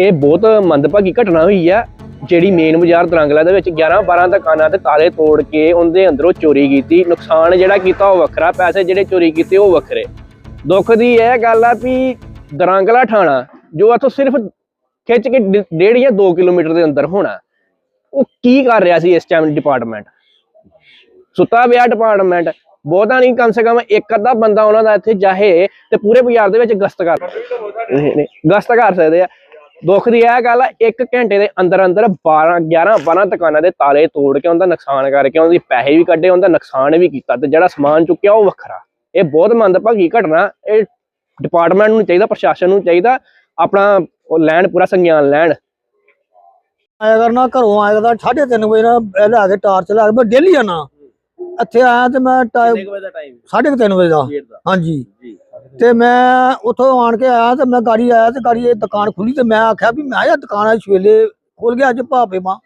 ਇਹ ਬਹੁਤ ਮੰਦਭਾਗੀ ਘਟਨਾ ਹੋਈ ਆ, ਜਿਹੜੀ ਮੇਨ ਬਾਜ਼ਾਰ ਦਰੰਗਲਾ ਦੇ ਵਿੱਚ 11 12 ਦੁਕਾਨਾਂ ਤੇ ਤਾਲੇ ਤੋੜ ਕੇ ਉਹਦੇ ਅੰਦਰੋਂ ਚੋਰੀ ਕੀਤੀ। ਨੁਕਸਾਨ ਜਿਹੜਾ ਕੀਤਾ ਉਹ ਵੱਖਰਾ, ਪੈਸੇ ਜਿਹੜੇ ਚੋਰੀ ਕੀਤੇ ਉਹ ਵੱਖਰੇ। ਦੁੱਖ ਦੀ ਇਹ ਗੱਲ ਆ ਵੀ ਦਰੰਗਲਾ ਥਾਣਾ ਜੋ ਇੱਥੋਂ ਸਿਰਫ ਖਿੱਚ ਕੇ ਡ- ਡੇਢ ਜਾਂ 2 ਕਿਲੋਮੀਟਰ ਦੇ ਅੰਦਰ ਹੋਣਾ, ਉਹ ਕੀ ਕਰ ਰਿਹਾ ਸੀ ਇਸ ਟਾਈਮ ਡਿਪਾਰਟਮੈਂਟ ਸੁੱਤਾ ਪਿਆ ਡਿਪਾਰਟਮੈਂਟ ਬਹੁਤਾ ਨਹੀਂ, ਕਮ ਸੇ ਕਮ ਇੱਕ ਅੱਧਾ ਬੰਦਾ ਉਹਨਾਂ ਦਾ ਇੱਥੇ ਜਾਹੇ ਤੇ ਪੂਰੇ ਬਾਜ਼ਾਰ ਦੇ ਵਿੱਚ ਗਸ਼ਤ ਕਰ ਗਸ਼ਤ ਕਰ ਸਕਦੇ ਆ। ਦੁੱਖ ਦੀ ਇਹ ਗੱਲ ਆ ਇੱਕ ਘੰਟੇ ਦੇ ਅੰਦਰ ਅੰਦਰ 12 11 12 ਦੁਕਾਨਾਂ ਦੇ ਤਾਲੇ ਤੋੜ ਕੇ ਉਹਦਾ ਨੁਕਸਾਨ ਕਰਕੇ ਉਹਦੇ ਪੈਸੇ ਵੀ ਕੱਢੇ ਉਹਦਾ ਨੁਕਸਾਨ ਵੀ ਕੀਤਾ ਤੇ ਜਿਹੜਾ ਸਮਾਨ ਚੁੱਕਿਆ ਉਹ ਵੱਖਰਾ। ਇਹ ਬਹੁਤ ਮੰਦਭਾਗੀ ਘਟਨਾ ਇਹ ਡਿਪਾਰਟਮੈਂਟ ਨੂੰ ਚਾਹੀਦਾ ਪ੍ਰਸ਼ਾਸਨ ਨੂੰ ਚਾਹੀਦਾ ਆਪਣਾ ਉਹ ਲੈਣ ਪੂਰਾ ਸੰਗਿਆਨ ਲੈਣ। ਆਇਆ ਕਰਨਾ ਘਰੋਂ ਆਇਆ ਕਰਦਾ 3:30 ਵਜੇ ਨਾ ਇਹ ਲੈ ਕੇ ਟਾਰਚ ਲਾ ਕੇ ਮੈਂ ਡੇਲੀ ਆਣਾ ਇੱਥੇ ਆਇਆ ਤੇ ਮੈਂ ਕਿੰਨੇ ਕੁ ਵਜੇ ਦਾ ਟਾਈਮ 3:30 ਵਜੇ ਦਾ। ਹਾਂਜੀ। ਤੇ ਮੈਂ ਉੱਥੋਂ ਆਣ ਕੇ ਆਇਆ ਤੇ ਮੈਂ ਗਾੜੀ ਆਇਆ ਤੇ ਗਾੜੀ ਇਹ ਦੁਕਾਨ ਖੁੱਲੀ ਤੇ ਮੈਂ ਆਖਿਆ ਵੀ ਮੈਂ ਯਾ ਦੁਕਾਨ ਅੱਜ ਸਵੇਲੇ ਖੋਲ ਗਿਆ ਅੱਜ ਭਾਪੇ ਮਾਂ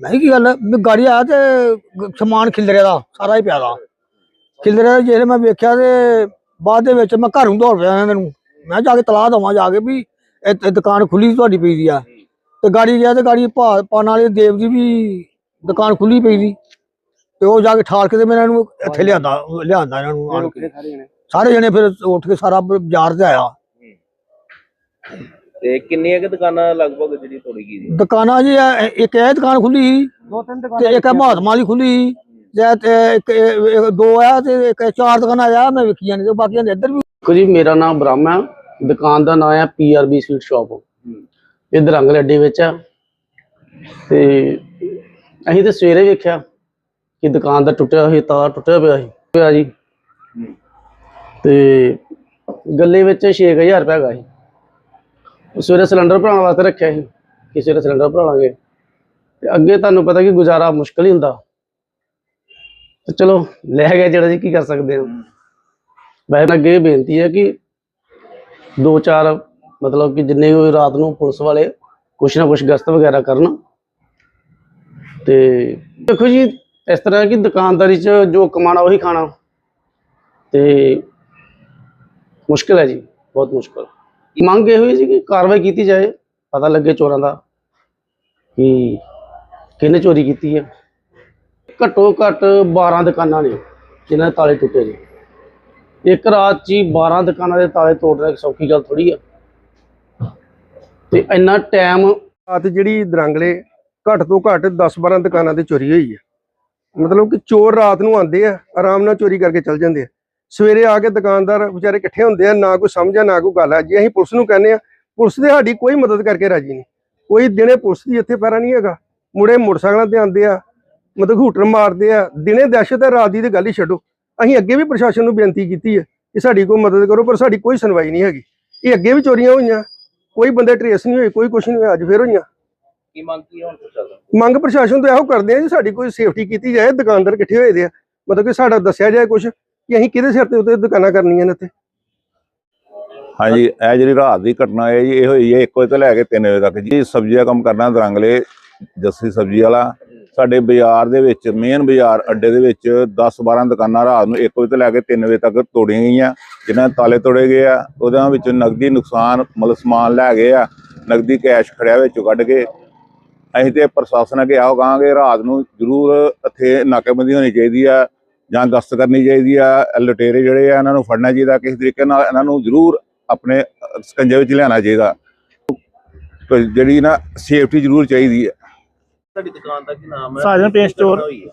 ਮੈਂ ਕੀ ਗੱਲ ਮੈਂ ਗਾੜੀ ਆਇਆ ਤੇ ਸਮਾਨ ਖਿਲਰਿਆ ਦਾ, ਸਾਰਾ ਹੀ ਪਿਆ ਦਾ। ਖਿਲਰਿਆ ਜਿਹੜੇ ਮੈਂ ਵੇਖਿਆ ਤੇ ਬਾਅਦ ਦੇ ਵਿੱਚ ਮੈਂ ਘਰੋਂ ਦੌੜ ਪਿਆ ਇਹਨਾਂ ਨੂੰ। ਮੈਂ ਜਾ ਕੇ ਤਲਾਹ ਦਵਾਂ ਜਾ ਕੇ ਵੀ ਇਹ ਦੁਕਾਨ ਖੁੱਲੀ ਤੁਹਾਡੀ ਪਈ ਦੀ ਆ। ਤੇ ਗਾੜੀ ਗਿਆ ਤੇ ਗਾੜੀ ਭਾ ਪਾਣ ਵਾਲੇ ਦੇਵ ਦੀ ਵੀ ਦੁਕਾਨ ਖੁੱਲੀ ਪਈ ਦੀ ਤੇ ਉਹ ਜਾ ਕੇ ਠਾਲ ਕੇ ਤੇ ਮੈਂ ਇਹਨਾਂ ਨੂੰ ਇੱਥੇ ਲਿਆਂਦਾ ਲਿਆਂਦਾ ਇਹਨਾਂ ਨੂੰ ਆਣ ਕੇ। ਸਾਰੇ ਜਣੇ ਫਿਰ ਉੱਠ ਕੇ ਸਾਰਾ ਬਾਜ਼ਾਰ ਤੇ ਆਇਆ। ਤੇ ਕਿੰਨੀਆਂ ਕਿ ਦੁਕਾਨਾਂ ਲਗਭਗ ਜਿਹੜੀ ਤੋੜੀ ਗਈ ਸੀ? ਦੁਕਾਨਾਂ ਜੀ ਇਹ- ਇੱਕ ਇਹ ਦੁਕਾਨ ਖੁੱਲੀ ਦੋ ਤਿੰਨ ਤੇ ਇੱਕ ਇਹ ਮਹਾਤਮਾ ਵਾਲੀ ਖੁੱਲੀ ਤੇ ਤੇ ਇੱਕ ਇਹ- ਦੋ ਆ ਤੇ ਇੱਕ ਚਾਰ ਦੁਕਾਨਾਂ ਆ ਮੈਂ ਵੇਖੀਆਂ ਨੇ ਤੇ ਬਾਕੀਆਂ ਦੇ ਇੱਧਰ ਵੀ। ਦੇਖੋ ਜੀ ਮੇਰਾ ਨਾਮ ਬ੍ਰਹਮ ਹੈ। ਦੁਕਾਨ ਦਾ ਨਾਮ ਹੈ ਪੀਆਰਬੀ ਸਵੀਟ ਸ਼ਾਪ। ਇਹ ਦਰੰਗਲ ਅੱਡੇ ਵਿੱਚ ਆ। ਤੇ ਅਸੀਂ ਤੇ ਸਵੇਰੇ ਵੇਖਿਆ ਕਿ ਦੁਕਾਨ ਦਾ ਟੁੱਟਿਆ ਹੋਇਆ ਤਾਰ ਟੁੱਟਿਆ ਪਿਆ ਸੀ। ਪਿਆ ਜੀ ਤੇ ਗੱਲੇ ਵਿੱਚ 6000 ਰੁਪਏ ਹੈਗਾ ਸੀ। ਉਹ ਸਵੇਰੇ ਸਿਲੰਡਰ ਭਰਾਉਣ ਵਾਸਤੇ ਰੱਖਿਆ ਸੀ ਕਿ ਸਵੇਰੇ ਸਿਲੰਡਰ ਭਰਾ ਲਾਂਗੇ ਤੇ ਅੱਗੇ ਤੁਹਾਨੂੰ ਪਤਾ ਕਿ ਗੁਜ਼ਾਰਾ ਮੁਸ਼ਕਲ ਹੀ ਹੁੰਦਾ। ਤੇ ਚਲੋ, ਲੈ ਗਿਆ ਜਿਹੜਾ ਜੀ, ਕੀ ਕਰ ਸਕਦੇ ਹਾਂ? ਵੈਸੇ ਅੱਗੇ ਇਹ ਬੇਨਤੀ ਹੈ ਕਿ ਦੋ ਚਾਰ, ਮਤਲਬ ਕਿ ਜਿੰਨੇ ਵੀ ਰਾਤ ਨੂੰ ਪੁਲਿਸ ਵਾਲੇ ਕੁਛ ਨਾ ਕੁਛ ਗਸ਼ਤ ਵਗੈਰਾ ਕਰਨ। ਤੇ ਦੇਖੋ ਜੀ, ਇਸ ਤਰ੍ਹਾਂ ਕਿ ਦੁਕਾਨਦਾਰੀ 'ਚ ਜੋ ਕਮਾਣਾ ਉਹੀ ਖਾਣਾ। ਤੇ ਮੁਸ਼ਕਿਲ ਹੈ ਜੀ, ਬਹੁਤ ਮੁਸ਼ਕਿਲ। ਮੰਗ ਇਹ ਹੋਈ ਸੀ ਕਿ ਕਾਰਵਾਈ ਕੀਤੀ ਜਾਏ, ਪਤਾ ਲੱਗੇ ਚੋਰਾਂ ਦਾ ਕਿ ਕਿਹਨੇ ਚੋਰੀ ਕੀਤੀ ਹੈ। ਘੱਟੋ ਘੱਟ 12 ਦੁਕਾਨਾਂ ਨੇ ਜਿਨ੍ਹਾਂ ਦੇ ਤਾਲੇ ਟੁੱਟੇ ਨੇ। ਇੱਕ ਰਾਤ 'ਚ ਹੀ 12 ਦੁਕਾਨਾਂ ਦੇ ਤਾਲੇ ਤੋੜਨਾ ਇੱਕ ਸੌਖੀ ਗੱਲ ਥੋੜੀ ਆ। ਤੇ ਇੰਨਾ ਟਾਈਮ ਰਾਤ ਜਿਹੜੀ ਦਰੰਗਲੇ ਘੱਟ ਤੋਂ ਘੱਟ 10-12 ਦੁਕਾਨਾਂ ਤੇ ਚੋਰੀ ਹੋਈ ਹੈ। ਮਤਲਬ ਕਿ ਚੋਰ ਰਾਤ ਨੂੰ ਆਉਂਦੇ ਆ, ਆਰਾਮ ਨਾਲ ਚੋਰੀ ਕਰਕੇ ਚਲ ਜਾਂਦੇ ਆ। ਸਵੇਰੇ ਆ ਕੇ ਦੁਕਾਨਦਾਰ ਵਿਚਾਰੇ ਇਕੱਠੇ ਹੁੰਦੇ ਆ ਨਾ ਕੋਈ ਸਮਝ ਆ ਨਾ ਕੋਈ ਗੱਲ ਆ। ਜੇ ਅਸੀਂ ਪੁਲਿਸ ਨੂੰ ਕਹਿੰਦੇ ਆ ਪੁਲਿਸ ਦੇ ਸਾਡੀ ਕੋਈ ਮਦਦ ਕਰਕੇ ਰਾਜੀ ਨਹੀਂ। ਕੋਈ ਦਿਨੇ ਪੁਲਿਸ ਦੀ ਇੱਥੇ ਪੈਰਾ ਨਹੀਂ ਹੈਗਾ। ਮੁੜੇ ਮੋਟਰਸਾਈਕਲਾਂ ਤੇ ਆਉਂਦੇ ਆ ਮਤਲਬ ਹੂਟਰ ਮਾਰਦੇ ਆ। ਦਿਨੇ ਦਹਿਸ਼ਤ ਹੈ ਰਾਤ ਦੀ ਤੇ ਗੱਲ ਹੀ ਛੱਡੋ। ਅਸੀਂ ਅੱਗੇ ਵੀ ਪ੍ਰਸ਼ਾਸਨ ਨੂੰ ਬੇਨਤੀ ਕੀਤੀ ਹੈ ਕਿ ਸਾਡੀ ਕੋਈ ਮਦਦ ਕਰੋ ਪਰ ਸਾਡੀ ਕੋਈ ਸੁਣਵਾਈ ਨਹੀਂ ਹੈਗੀ। ਇਹ ਅੱਗੇ ਵੀ ਚੋਰੀਆਂ ਹੋਈਆਂ। ਕੋਈ ਬੰਦੇ ਟਰੇਸ ਨਹੀਂ ਹੋਏ ਕੋਈ ਕੁਛ ਨਹੀਂ ਹੋਇਆ ਅੱਜ ਫੇਰ ਹੋਈਆਂ। ਕੀ ਮੰਗ ਕੀ ਹੁਣ ਪ੍ਰਸ਼ਾਸਨ ਮੰਗ ਪ੍ਰਸ਼ਾਸਨ ਤੋਂ ਇਹੋ ਕਰਦੇ ਆ ਜੀ ਸਾਡੀ ਕੋਈ ਸੇਫਟੀ ਕੀਤੀ ਜਾਏ ਦੁਕਾਨਦਾਰ ਇਕੱਠੇ ਹੋਏ ਦੇ ਆ। ਮਤਲਬ ਕਿ ਸਾਡਾ ਦੱਸਿਆ ਜਾਏ ਕੁਝ ਕਿ ਅਸੀਂ ਕਿਹਦੇ ਸਿਰ ਤੇ ਉੱਤੇ ਦੁਕਾਨਾਂ ਕਰਨੀਆਂ ਨੇ ਇੱਥੇ? ਹਾਂਜੀ, ਇਹ ਜਿਹੜੀ ਰਾਤ ਦੀ ਘਟਨਾ ਹੈ ਜੀ, ਇਹ ਹੋਈ ਹੈ 1 ਵਜੇ ਤੋਂ ਲੈ ਕੇ 3 ਵਜੇ ਤੱਕ ਜੀ। ਸਬਜ਼ੀ ਦਾ ਕੰਮ ਕਰਨਾ ਦਰੰਗਲੇ, ਜੱਸੀ ਸਬਜ਼ੀ ਵਾਲਾ। ਸਾਡੇ ਬਾਜ਼ਾਰ ਦੇ ਵਿੱਚ ਮੇਨ ਬਾਜ਼ਾਰ ਅੱਡੇ ਦੇ ਵਿੱਚ 10 12 ਦੁਕਾਨਾਂ ਰਾਤ ਨੂੰ 1 ਵਜੇ ਤੋਂ ਲੈ ਕੇ 3 ਵਜੇ ਤੱਕ ਤੋੜੀਆਂ ਗਈਆਂ। ਜਿਨ੍ਹਾਂ ਤਾਲੇ ਤੋੜੇ ਗਏ ਆ, ਉਹਦੇ ਵਿੱਚ ਨਗਦੀ ਨੁਕਸਾਨ, ਮਤਲਬ ਸਮਾਨ ਲੈ ਗਏ ਆ। ਨਗਦੀ ਕੈਸ਼ ਖੜਿਆ ਵਿੱਚੋਂ ਕੱਢ ਕੇ। ਅਸੀਂ ਤੇ ਪ੍ਰਸ਼ਾਸਨ ਅੱਗੇ ਆਓ ਕਹਾਂਗੇ, ਰਾਤ ਨੂੰ ਜ਼ਰੂਰ ਇੱਥੇ ਨਾਕੇਬੰਦੀ ਹੋਣੀ ਚਾਹੀਦੀ ਆ। ਜਾਂ ਗਸ਼ਤ ਕਰਨੀ ਚਾਹੀਦੀ ਆ ਲੁਟੇਰੇ ਜਿਹੜੇ ਆ ਇਹਨਾਂ ਨੂੰ ਫੜਨਾ ਚਾਹੀਦਾ ਕਿਸੇ ਤਰੀਕੇ ਨਾਲ ਇਹਨਾਂ ਨੂੰ ਜ਼ਰੂਰ ਆਪਣੇ ਸਕੰਜੇ ਵਿੱਚ ਲਿਆਉਣਾ ਚਾਹੀਦਾ। ਤੇ ਜਿਹੜੀ ਨਾ ਸੇਫਟੀ ਜ਼ਰੂਰ ਚਾਹੀਦੀ ਹੈ ਤੁਹਾਡੀ ਦੁਕਾਨ ਦਾ ਕੀ ਨਾਮ ਹੈ? ਸਾਜਨ ਘਟਨਾ ਸਟੋਰ। ਹੋਈ?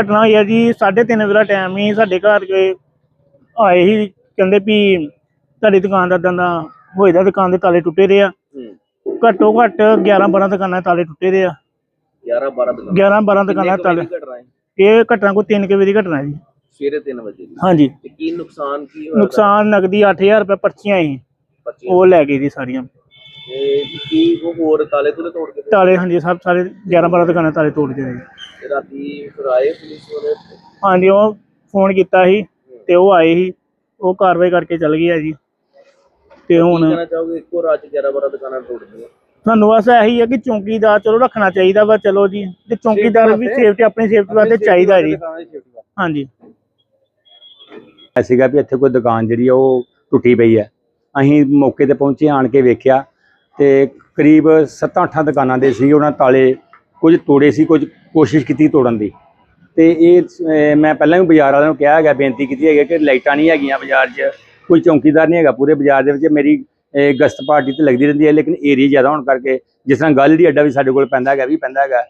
ਘਟਨਾ ਹੋਈ ਹੈ ਜੀ 3:30 ਵਜੇ ਦਾ ਟਾਈਮ ਹੀ ਸਾਡੇ ਘਰ ਕੇ ਆਏ ਹੀ ਕਹਿੰਦੇ ਵੀ ਤੁਹਾਡੀ ਦੁਕਾਨ ਦਾ ਦੰਦਾ ਹੋਏਦਾ ਦੁਕਾਨ ਦੇ ਤਾਲੇ ਟੁੱਟੇ ਦੇ ਆ। ਘੱਟੋ ਘੱਟ 11 12 ਦੁਕਾਨਾਂ ਦੇ ਤਾਲੇ ਟੁੱਟੇ ਦੇ ਆ। 11 12 ਦੁਕਾਨਾਂ। 11 12 ਦੁਕਾਨਾਂ ਦੇ ਤਾਲੇ। ਕੁ ਹੈ ਇਹ ਘਟਨਾ ਕੋਈ 3 ਵਜੇ ਦੀ ਘਟਨਾ ਜੀ। ਸਵੇਰੇ 3 ਵਜੇ ਦੀ। ਹਾਂਜੀ। ਤੇ ਕੀ ਨੁਕਸਾਨ ਕੀ ਹੋਇਆ? ਨੁਕਸਾਨ ਨਗਦੀ 8000 ਰੁਪਏ ਪਰਚੀਆਂ ਸੀ ਉਹ ਲੈ ਗਏ ਜੀ ਸਾਰੀਆਂ। ਤੇ ਕੀ ਉਹ ਹੋਰ ਤਾਲੇ ਤੁਲੇ ਤੋੜ ਕੇ ਤਾਲੇ ਹਾਂਜੀ ਸਭ ਸਾਰੇ 11 12 ਦੁਕਾਨਾਂ ਤਾਲੇ ਤੋੜ ਗਏ। ਜੀ ਤੇ ਰਾਤੀ ਫਿਰ ਆਏ ਪੁਲਿਸ ਵਾਲੇ? ਹਾਂਜੀ ਉਹ ਫੋਨ ਕੀਤਾ ਸੀ ਤੇ ਉਹ ਆਏ ਸੀ। ਉਹ ਕਾਰਵਾਈ ਕਰਕੇ ਚਲ ਗਏ ਆ ਜੀ। ਤੇ ਕੀ ਹੁਣ ਕਹਿਣਾ ਚਾਹੋਗੇ? ਇੱਕੋ ਰਾਤ 'ਚ 11 12 ਦੁਕਾਨਾਂ ਤੋੜ ਦਿੱਤੀਆਂ ਸਾਨੂੰ ਬਸ ਇਹੀ ਹੈ ਕਿ ਚੌਂਕੀਦਾਰ ਚਲੋ ਰੱਖਣਾ ਚਾਹੀਦਾ ਵਾ ਚਲੋ ਜੀ। ਤੇ ਚੌਂਕੀਦਾਰ ਵੀ ਸੇਫਟੀ ਆਪਣੀ ਸੇਫਟੀ ਵਾਸਤੇ ਚਾਹੀਦਾ ਜੀ। ਹਾਂਜੀ। ਸੀਗਾ ਵੀ ਇੱਥੇ ਕੋਈ ਦੁਕਾਨ ਜਿਹੜੀ ਆ ਉਹ ਟੁੱਟੀ ਪਈ ਹੈ। ਅਸੀਂ ਮੌਕੇ ਤੇ ਪਹੁੰਚੇ ਆਣ ਕੇ ਵੇਖਿਆ ਤੇ ਕਰੀਬ 7-8 ਦੁਕਾਨਾਂ ਦੇ ਸੀ ਉਹਨਾਂ ਤਾਲੇ ਕੁਝ ਤੋੜੇ ਸੀ ਕੁਝ ਕੋਸ਼ਿਸ਼ ਕੀਤੀ ਤੋੜਨ ਦੀ। ਤੇ ਇਹ ਮੈਂ ਪਹਿਲਾਂ ਵੀ ਬਾਜ਼ਾਰ ਵਾਲਿਆਂ ਨੂੰ ਕਿਹਾ ਹੈਗਾ ਬੇਨਤੀ ਕੀਤੀ ਹੈਗੀ ਕਿ ਲਾਈਟਾਂ ਨਹੀਂ ਹੈਗੀਆਂ ਬਾਜ਼ਾਰ 'ਚ ਕੋਈ ਚੌਕੀਦਾਰ ਨਹੀਂ ਹੈਗਾ ਪੂਰੇ ਬਾਜ਼ਾਰ ਦੇ ਵਿੱਚ। ਮੇਰੀ ਅਹ, ਗਸ਼ਤ ਪਾਰਟੀ ਤੇ ਲੱਗਦੀ ਰਹਿੰਦੀ ਹੈ ਲੇਕਿਨ ਏਰੀਆ ਜ਼ਿਆਦਾ ਹੋਣ ਕਰਕੇ ਜਿਸ ਤਰ੍ਹਾਂ ਗੱਲ ਦੀ ਅੱਡਾ ਵੀ ਸਾਡੇ ਕੋਲ ਪੈਂਦਾ ਹੈਗਾ ਵੀ ਪੈਂਦਾ ਹੈਗਾ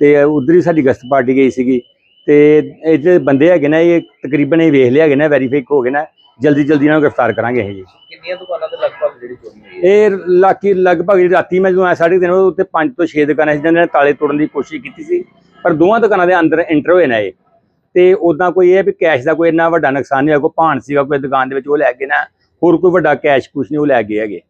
ਤੇ ਉਧਰ ਹੀ ਸਾਡੀ ਗਸ਼ਤ ਪਾਰਟੀ ਗਈ ਸੀਗੀ ਤੇ ਇਹ ਜਿਹੜੇ ਬੰਦੇ ਹੈਗੇ ਨੇ ਇਹ ਤਕਰੀਬਨ ਇਹ ਵੇਖ ਲਿਆ ਹੈਗੇ ਨੇ ਵੈਰੀਫਾਈ ਹੋ ਗਏ ਨੇ ਜਲਦੀ ਜਲਦੀ ਇਹਨਾਂ ਨੂੰ ਗ੍ਰਿਫਤਾਰ ਕਰਾਂਗੇ ਇਹ ਜੀ। ਕਿੰਨੀਆਂ ਦੁਕਾਨਾਂ ਤੇ ਲਗਭਗ ਜਿਹੜੀ ਚੋਰੀ ਹੋਈ ਇਹ ਲਾਕੀ ਲਗਭਗ ਜਿਹੜੀ ਰਾਤੀ ਮੈਂ ਜਦੋਂ ਆਇਆ ਸਾਢੇ ਤਿੰਨ ਵਜੇ ਉੱਤੇ 5 ਤੋਂ 6 ਦੁਕਾਨਾਂ ਸੀ ਜਿਹਨਾਂ ਨੇ ਤਾਲੇ ਤੋੜਨ ਦੀ ਕੋਸ਼ਿਸ਼ ਕੀਤੀ ਸੀ ਪਰ ਦੋਵਾਂ ਦੁਕਾਨਾਂ ਦੇ ਅੰਦਰ ਐਂਟਰ ਹੋਏ ਨੇ ਇਹ। ਤੇ ਉਦਾਂ ਕੋਈ ਇਹ ਵੀ ਕੈਸ਼ ਦਾ ਕੋਈ ਇੰਨਾ ਵੱਡਾ ਨੁਕਸਾਨ ਨਹੀਂ ਹੋਇਆ ਕੋਈ ਭਾਣ ਸੀਗਾ ਕੋਈ ਦੁਕਾਨ ਦੇ ਵਿੱਚ ਉਹ ਲੈ ਗਏ ਨਾ ਹੋਰ ਕੋਈ ਵੱਡਾ ਕੈਸ਼ ਕੁਛ ਨਹੀਂ ਉਹ ਲੈ ਗਏ ਹੈਗੇ।